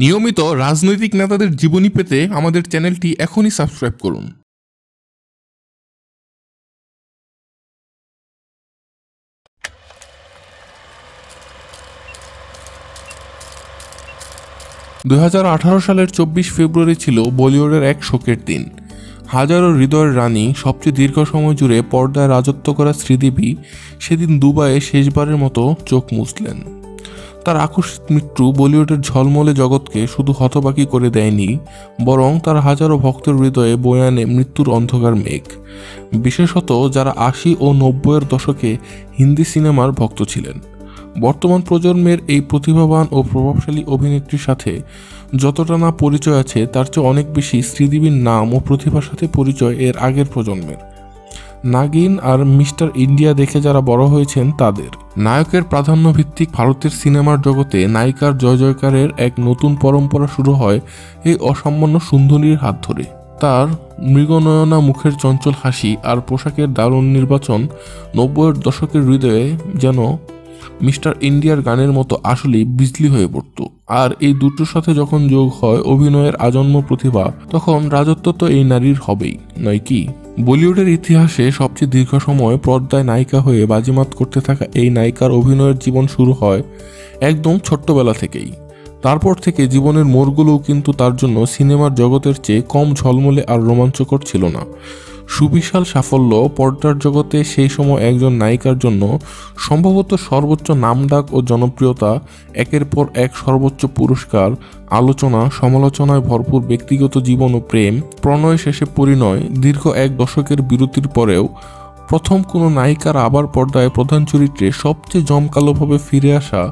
নিয়মিত রাজনৈতিক নেতাদের জীবনী পেতে আমাদের চ্যানেলটি এখনই সাবস্ক্রাইব করুন। দু হাজার আঠারো সালের চব্বিশ ফেব্রুয়ারি ছিল বলিউডের এক শোকের দিন। হাজারো হৃদয়ের রানী সবচেয়ে দীর্ঘ সময় জুড়ে পর্দায় রাজত্ব করা শ্রীদেবী সেদিন দুবাইয়ে শেষবারের মতো চোখ মুছলেন। তার আকস্মিক মৃত্যু বলিউডের ঝলমলে জগৎকে শুধু হতবাকি করে দেয়নি, বরং তার হাজারো ভক্তের হৃদয়ে বয়ানে মৃত্যুর অন্ধকার মেঘ। বিশেষত যারা আশি ও নব্বইয়ের দশকে হিন্দি সিনেমার ভক্ত ছিলেন। বর্তমান প্রজন্মের এই প্রতিভাবান ও প্রভাবশালী অভিনেত্রীর সাথে যতটা না পরিচয় আছে, তার চেয়ে অনেক বেশি শ্রীদেবীর নাম ও প্রতিভার সাথে পরিচয় এর আগের প্রজন্মের। নাগিন আর মিস্টার ইন্ডিয়া দেখে যারা বড় হয়েছেন তাদের। নায়কের প্রাধান্য ভিত্তিক ভারতের সিনেমার জগতে নায়িকার জয় জয়কারের এক নতুন পরম্পরা শুরু হয় এই অসামান্য সুন্দরীর হাত ধরে। তার মৃগনয়না মুখের চঞ্চল হাসি আর পোশাকের দারুণ নির্বাচন নব্বইয়ের দশকের হৃদয়ে যেন মিস্টার ইন্ডিয়ার গানের মতো আসলেই বিজলি হয়ে পড়ত। আর এই দুটোর সাথে যখন যোগ হয় অভিনয়ের আজন্ম প্রতিভা, তখন রাজত্ব তো এই নারীর হবেই, নয় কি? বলিউডের ইতিহাসে সবচেয়ে দীর্ঘ সময় পর্দায় নায়িকা হয়ে বাজিমাত করতে থাকা এই নায়িকার অভিনয়ের জীবন শুরু হয় একদম ছোট্টবেলা থেকেই। তারপর থেকে জীবনের মোড়গুলোও কিন্তু তার জন্য সিনেমার জগতের চেয়ে কম ঝলমলে আর রোমাঞ্চকর ছিল না। সুবিশাল সাফল্য পর্দার জগতে সেই সময় একজন নায়িকার জন্য সম্ভবত সর্বোচ্চ নামডাক ও জনপ্রিয়তা, একের পর এক সর্বোচ্চ পুরস্কার, আলোচনা, সমালোচনায় ভরপুর ব্যক্তিগত জীবন ও প্রেম, প্রণয় শেষে পরিণয়, দীর্ঘ এক দশকের বিরতির পরেও প্রথম কোনো নায়িকার আবার পর্দায় প্রধান চরিত্রে সবচেয়ে জমকালোভাবে ফিরে আসা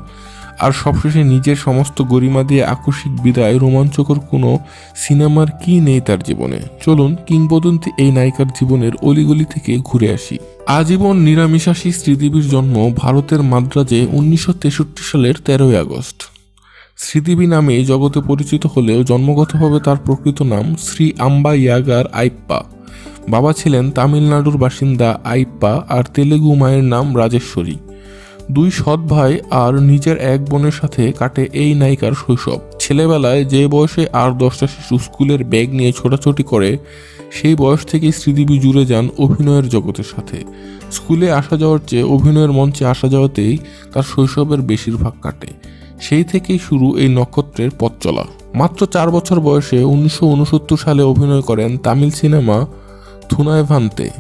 আর সবশেষে নিজের সমস্ত গরিমা দিয়ে আকস্মিক বিদায়, রোমাঞ্চকর কোনো সিনেমার কি নেই তার জীবনে? চলুন কিংবদন্তি এই নায়িকার জীবনের অলিগলি থেকে ঘুরে আসি। আজীবন নিরামিষাসী শ্রীদেবীর জন্ম ভারতের মাদ্রাজে উনিশশো তেষট্টি সালের তেরোই আগস্ট। শ্রীদেবী নামে জগতে পরিচিত হলেও জন্মগতভাবে তার প্রকৃত নাম শ্রী আম্বা ইয়াগার আইপ্পা। বাবা ছিলেন তামিলনাড়ুর বাসিন্দা আইপ্পা আর তেলেগু মায়ের নাম রাজেশ্বরী। দুই সৎ ভাই আর নিজের এক বোনের সাথে কাটে এই নায়িকার শৈশব। ছেলেবেলায় যে বয়সে আর দশটা শিশু স্কুলের ব্যাগ নিয়ে ছোটাছুটি করে, সেই বয়স থেকেই শ্রীদেবী জুড়ে যান অভিনয়ের জগতের সাথে। স্কুলে আসা যাওয়ার চেয়ে অভিনয়ের মঞ্চে আসা যাওয়াতেই তার শৈশবের বেশিরভাগ কাটে। সেই থেকেই শুরু এই নক্ষত্রের পথ চলা। মাত্র চার বছর বয়সে উনিশশো উনসত্তর সালে অভিনয় করেন তামিল সিনেমা থুনায় ভান্তে।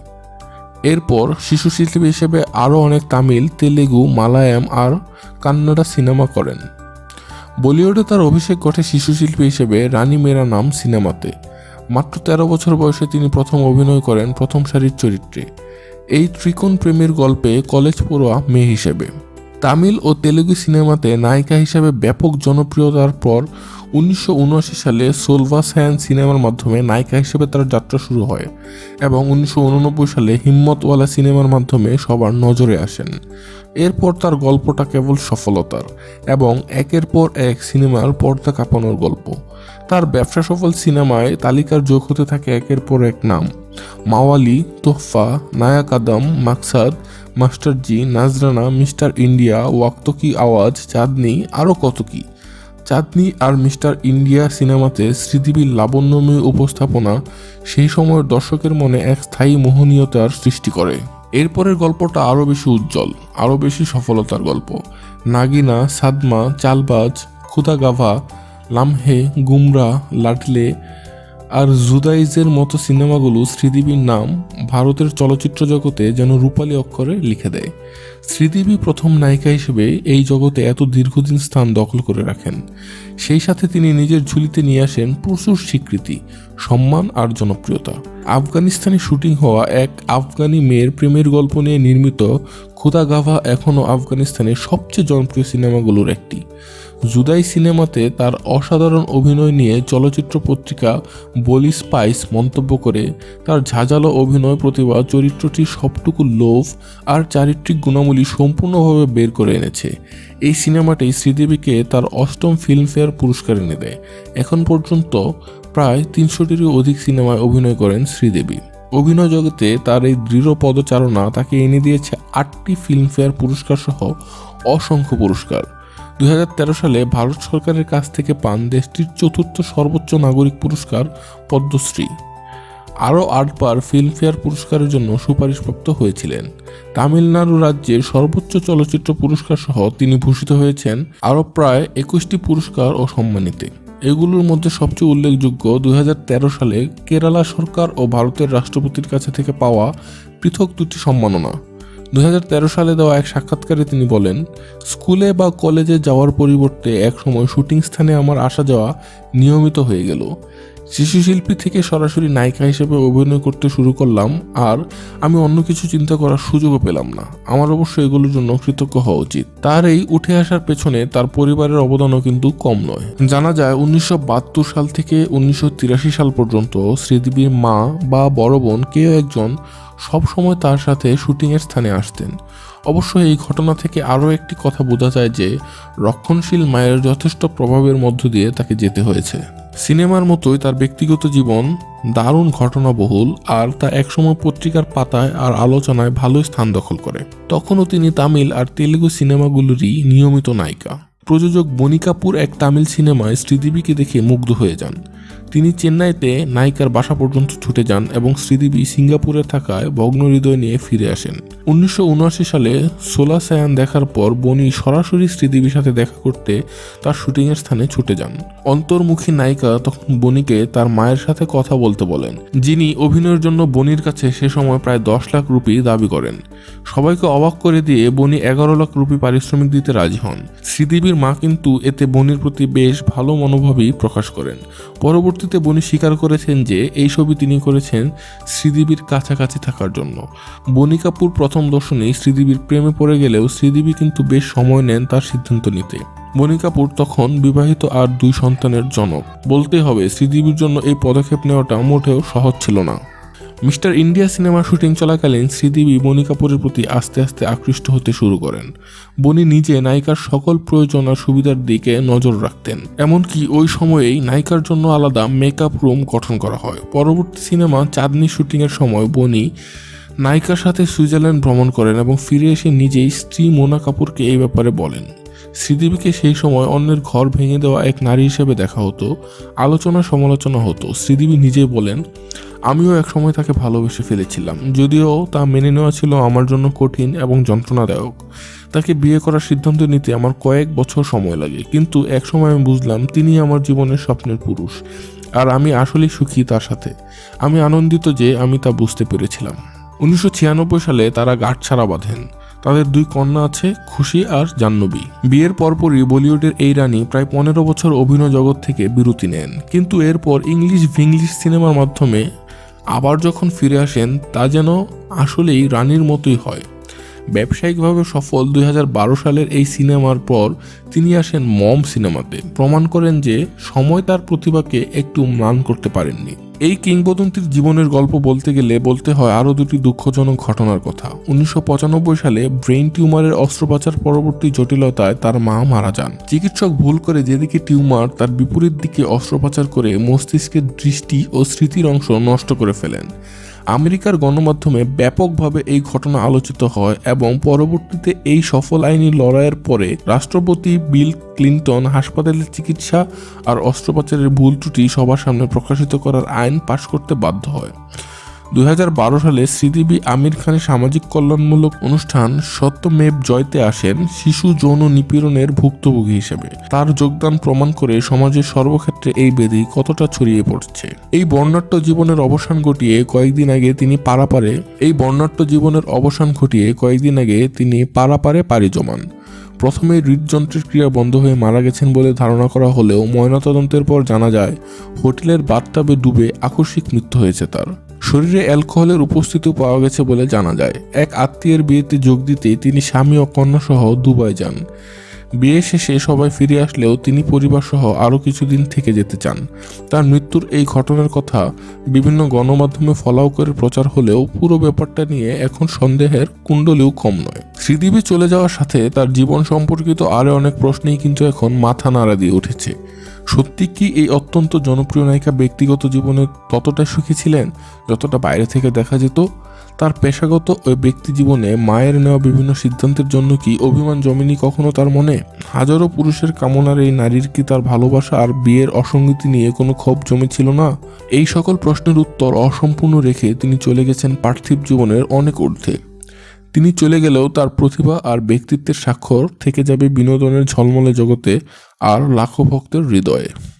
এরপর শিশু শিল্পী হিসেবে আরও অনেক তামিল, তেলেগু মালায়াম আর কান্নাডা সিনেমা করেন। বলিউডে তার অভিষেক ঘটে শিশু শিল্পী হিসেবে রানী মেরা নাম সিনেমাতে। মাত্র তেরো বছর বয়সে তিনি প্রথম অভিনয় করেন প্রথম সারির চরিত্রে। এই ত্রিকোণ প্রেমের গল্পে কলেজ পড়ুয়া মেয়ে হিসেবে। তামিল ও তেলুগু সিনেমাতে নায়িকা হিসেবে ব্যাপক জনপ্রিয়তার পর উনিশশো উনআশি সালে সোলভাস হ্যান সিনেমার মাধ্যমে নায়িকা হিসেবে তার যাত্রা শুরু হয় এবং উনিশশো উননব্বই সালে হিম্মতওয়ালা সিনেমার মাধ্যমে সবার নজরে আসেন। এরপর তার গল্পটা কেবল সফলতার এবং একের পর এক সিনেমার পর্দা কাঁপানোর গল্প। তার ব্যবসা সফল সিনেমায় তালিকার যোগ হতে থাকে একের পর এক নাম। মাওয়ালি, Tohfa, Nayak Adam, Maqsad master ji Nazrana, mister India Waqt ki Awaaz, চাঁদনি আরও কত কি? চাঁদনি আর মিস্টার ইন্ডিয়া সিনেমাতে শ্রীদেবীর লাবণ্যময় উপস্থাপনা সেই সময়ের দর্শকের মনে এক স্থায়ী মোহনীয়তার সৃষ্টি করে। এরপরের গল্পটা আরও বেশি উজ্জ্বল আরও বেশি সফলতার গল্প। নাগিনা, সাদমা, চালবাজ খুদাগাভা লামহে, গুমরা, লাটলে আর জুদাইজের মতো সিনেমাগুলো শ্রীদেবীর নাম ভারতের চলচ্চিত্র জগতে যেন রূপালী অক্ষরে লিখে দেয়। শ্রীদেবী প্রথম নায়িকা হিসেবে এই জগতে এত দীর্ঘদিন স্থান দখল করে রাখেন। সেই সাথে তিনি নিজের ঝুলিতে নিয়ে আসেন প্রচুর স্বীকৃতি, সম্মান আর জনপ্রিয়তা। আফগানিস্তানে শুটিং হওয়া এক আফগানি মেয়ের প্রেমের গল্প নিয়ে নির্মিত খুদাগাভা এখনও আফগানিস্তানের সবচেয়ে জনপ্রিয় সিনেমাগুলোর একটি। জুদাই সিনেমাতে তার অসাধারণ অভিনয় নিয়ে চলচ্চিত্র পত্রিকা বলি স্পাইস মন্তব্য করে, তার ঝাঁঝালো অভিনয় প্রতিভা চরিত্রটির সবটুকু লোভ আর চারিত্রিক গুণাবলী সম্পূর্ণভাবে বের করে এনেছে। এই সিনেমাটি শ্রীদেবীকে তার অষ্টম ফিল্মফেয়ার পুরস্কার এনে দেয়। এখন পর্যন্ত প্রায় তিনশোটিরও অধিক সিনেমায় অভিনয় করেন শ্রীদেবী। অভিনয় জগতে তার এই দৃঢ় পদচারণা তাকে এনে দিয়েছে আটটি ফিল্মফেয়ার পুরস্কার সহ অসংখ্য পুরস্কার। দুই হাজার তেরো সালে ভারত সরকারের কাছ থেকে পান দেশটির চতুর্থ সর্বোচ্চ নাগরিক পুরস্কার, পদ্মশ্রী। আরও আটবার ফিল্মফেয়ার পুরস্কারের জন্য সুপারিশপ্রাপ্ত হয়েছিলেন। তামিলনাড়ু রাজ্যের সর্বোচ্চ চলচ্চিত্র পুরস্কার সহ তিনি ভূষিত হয়েছেন আরও প্রায় একুশটি পুরস্কার ও সম্মানিতে। এগুলোর মধ্যে সবচেয়ে উল্লেখযোগ্য দুই হাজার তেরো সালে কেরালা সরকার ও ভারতের রাষ্ট্রপতির কাছে থেকে পাওয়া পৃথক দুটি সম্মাননা। দুই হাজার তেরো সালে দেওয়া এক সাক্ষাৎকারে তিনি বলেন, স্কুলে বা কলেজে যাওয়ার পরিবর্তে একসময় শুটিং স্থানে আমার আসা যাওয়া নিয়মিত হয়ে গেল। শিশু শিল্পী থেকে সরাসরি নায়িকা হিসেবে অভিনয় করতে শুরু করলাম, আর আমি অন্য কিছু চিন্তা করার সুযোগও পেলাম না। আমার অবশ্য এগুলোর জন্য কৃতজ্ঞ হওয়া উচিত। তার এই উঠে আসার পেছনে তার পরিবারের অবদানও কিন্তু কম নয়। জানা যায়, উনিশশো বাহাত্তর সাল থেকে উনিশশো তিরাশি সাল পর্যন্ত শ্রীদেবীর মা বা বড় বোন কেউ একজন সবসময় তার সাথে শুটিংয়ের স্থানে আসতেন। অবশ্য এই ঘটনা থেকে আরও একটি কথা বোঝা যায় যে রক্ষণশীল মায়ের যথেষ্ট প্রভাবের মধ্য দিয়ে তাকে যেতে হয়েছে। সিনেমার মতোই তার ব্যক্তিগত জীবন, দারুণ ঘটনাবহুল, আর তা একসময় পত্রিকার পাতায় আর আলোচনায় ভালো স্থান দখল করে। তখনও তিনি তামিল আর তেলেগু সিনেমাগুলোরই নিয়মিত নায়িকা। প্রযোজক বনি কাপুর এক তামিল সিনেমায় শ্রীদেবীকে দেখে মুগ্ধ হয়ে যান। তিনি চেন্নাইতে নায়িকার বাসা পর্যন্ত ছুটে যান এবং শ্রীদেবী সিঙ্গাপুরে থাকায় ভগ্ন হৃদয় নিয়ে ফিরে আসেন। উনিশশো সালে সোলা সায়ান দেখার পর বনি সরাসরি শ্রীদেবীর সাথে দেখা করতে তার শুটিংয়ের স্থানে ছুটে যান। অন্তর্মুখী নায়িকা তখন বনিকে তার মায়ের সাথে কথা বলতে বলেন, যিনি অভিনয়ের জন্য বনির কাছে সে সময় প্রায় দশ লাখ রুপি দাবি করেন। সবাইকে অবাক করে দিয়ে বনি এগারো লাখ রুপি পারিশ্রমিক দিতে রাজি হন। শ্রীদেবীর মা কিন্তু এতে বনির প্রতি বেশ ভালো মনোভাবই প্রকাশ করেন। পরবর্তীতে বনি স্বীকার করেছেন যে এই ছবি তিনি করেছেন শ্রীদেবীর কাছাকাছি থাকার জন্য। বনি কাপুর প্রথম দর্শনেই শ্রীদেবীর প্রেমে পড়ে গেলেও শ্রীদেবী কিন্তু বেশ সময় নেন তার সিদ্ধান্ত নিতে। বনি কাপুর তখন বিবাহিত আর দুই সন্তানের জনক। বলতে হবে, শ্রীদেবীর জন্য এই পদক্ষেপ নেওয়াটা মোটেও সহজ ছিল না। মিস্টার ইন্ডিয়া সিনেমার শুটিং চলাকালীন শ্রীদেবী বনি কাপুরের প্রতি আস্তে আস্তে আকৃষ্ট হতে শুরু করেন। বনি নিজে নায়িকার সকল প্রয়োজন আর সুবিধার দিকে নজর রাখতেন। এমনকি ওই সময়েই নায়িকার জন্য আলাদা মেকআপ রুম গঠন করা হয়। পরবর্তী সিনেমা চাঁদনি শুটিংয়ের সময় বনি নায়িকার সাথে সুইজারল্যান্ড ভ্রমণ করেন এবং ফিরে এসে নিজেই স্ত্রী মোনা কাপুরকে এই ব্যাপারে বলেন। শ্রীদেবীকে সেই সময় অন্যের ঘর ভেঙে দেওয়া এক নারী হিসেবে দেখা হতো। আলোচনা সমালোচনা হতো। শ্রীদেবী নিজেই বলেন, আমিও এক সময় তাকে ভালোবেসে ফেলেছিলাম। যদিও তা মেনে নেওয়া ছিল আমার জন্য কঠিন এবং যন্ত্রণাদায়ক। তাকে বিয়ে করার সিদ্ধান্ত নিতে আমার কয়েক বছর সময় লাগে। কিন্তু এক সময় আমি বুঝলাম, তিনি আমার জীবনের স্বপ্নের পুরুষ। আর আমি আসলেই সুখী তার সাথে। আমি আনন্দিত যে আমি তা বুঝতে পেরেছিলাম। উনিশশো ছিয়ানব্বই সালে তারা গাঁটছাড়া বাঁধেন। তাদের দুই কন্যা আছে, খুশি আর জাহ্নবী। বিয়ের পরপরই বলিউডের এই রানী প্রায় পনেরো বছর অভিনয় জগৎ থেকে বিরতি নেন। কিন্তু এরপর ইংলিশ ভিংলিশ সিনেমার মাধ্যমে আবার যখন ফিরে আসেন, তা যেন আসলেই রানীর মতোই হয়। ব্যবসায়িকভাবে সফল দুই হাজার বারো সালের এই সিনেমার পর তিনি আসেন মম সিনেমাতে। প্রমাণ করেন যে সময় তার প্রতিভাকে একটু ম্লান করতে পারেননি। এই কিংবদন্তির জীবনের গল্প বলতে গেলে বলতে হয় আরও দুটি দুঃখজনক ঘটনার কথা। উনিশশো পঁচানব্বই সালে ব্রেন টিউমারের অস্ত্রোপচার পরবর্তী জটিলতায় তার মা মারা যান। চিকিৎসক ভুল করে যেদিকে টিউমার, তার বিপরীত দিকে অস্ত্রোপচার করে মস্তিষ্কের দৃষ্টি ও স্মৃতির অংশ নষ্ট করে ফেলেন। আমেরিকার গণমাধ্যমে ব্যাপকভাবে এই ঘটনা আলোচিত হয় এবং পরবর্তীতে এই সফল আইনি লড়াইয়ের পরে রাষ্ট্রপতি বিল ক্লিন্টন হাসপাতালের চিকিৎসা আর অস্ত্রোপচারের ভুল ত্রুটি সবার সামনে প্রকাশিত করার আইন পাশ করতে বাধ্য হয়। দুই হাজার বারো সালে শ্রীদেবী আমির খানের সামাজিক কল্যাণমূলক অনুষ্ঠান সত্যমেব জয়তে আসেন শিশু যৌন নিপীড়নের ভুক্তভোগী হিসেবে। তার যোগদান প্রমাণ করে সমাজের সর্বক্ষেত্রে এই বেদি কতটা ছড়িয়ে পড়ছে। এই বর্ণাঢ্য জীবনের অবসান ঘটিয়ে কয়েকদিন আগে তিনি পারাপারে, এই বর্ণাঢ্য জীবনের অবসান ঘটিয়ে কয়েকদিন আগে তিনি পারাপারে পাড়ি জমান। প্রথমে হৃদযন্ত্রের ক্রিয়া বন্ধ হয়ে মারা গেছেন বলে ধারণা করা হলেও ময়নাতদন্তের পর জানা যায়, হোটেলের বাথটাবে ডুবে আকস্মিক মৃত্যু হয়েছে তার। শরীরে অ্যালকোহলের উপস্থিতি পাওয়া গেছে বলে জানা যায়। এক আত্মীয়ের বিয়েতে যোগ দিতে তিনি স্বামী ও কন্যাসহ দুবাই যান। বিয়ে শেষে সবাই ফিরে আসলেও তিনি পরিবারসহ আরও কিছুদিন থেকে যেতে চান। তার মৃত্যুর এই ঘটনার কথা বিভিন্ন গণমাধ্যমে ফলাও করে প্রচার হলেও পুরো ব্যাপারটা নিয়ে এখন সন্দেহের কুণ্ডলেও কম নয়। শ্রীদেবী চলে যাওয়ার সাথে তার জীবন সম্পর্কিত আরও অনেক প্রশ্নেই কিন্তু এখন মাথা নাড়া দিয়ে উঠেছে। সত্যি কি এই অত্যন্ত জনপ্রিয় নায়িকা ব্যক্তিগত জীবনে ততটা সুখী ছিলেন? যতটা বাইরে থেকে দেখা যেত তার পেশাগত ও ব্যক্তি জীবনে মায়ের নেওয়া বিভিন্ন সিদ্ধান্তের জন্য কি অভিমান জমিনি কখনো তার মনে? হাজারো পুরুষের কামনার এই নারীর কি তার ভালোবাসা আর বিয়ের অসঙ্গতি নিয়ে কোনো ক্ষোভ জমেছিল না? এই সকল প্রশ্নের উত্তর অসম্পূর্ণ রেখে তিনি চলে গেছেন পার্থিব জীবনের অনেক ঊর্ধ্বে। তিনি চলে গেলেও তার প্রতিভা আর ব্যক্তিত্বের স্বাক্ষর থেকে যাবে বিনোদনের ঝলমলে জগতে আর লাখো ভক্তের হৃদয়ে।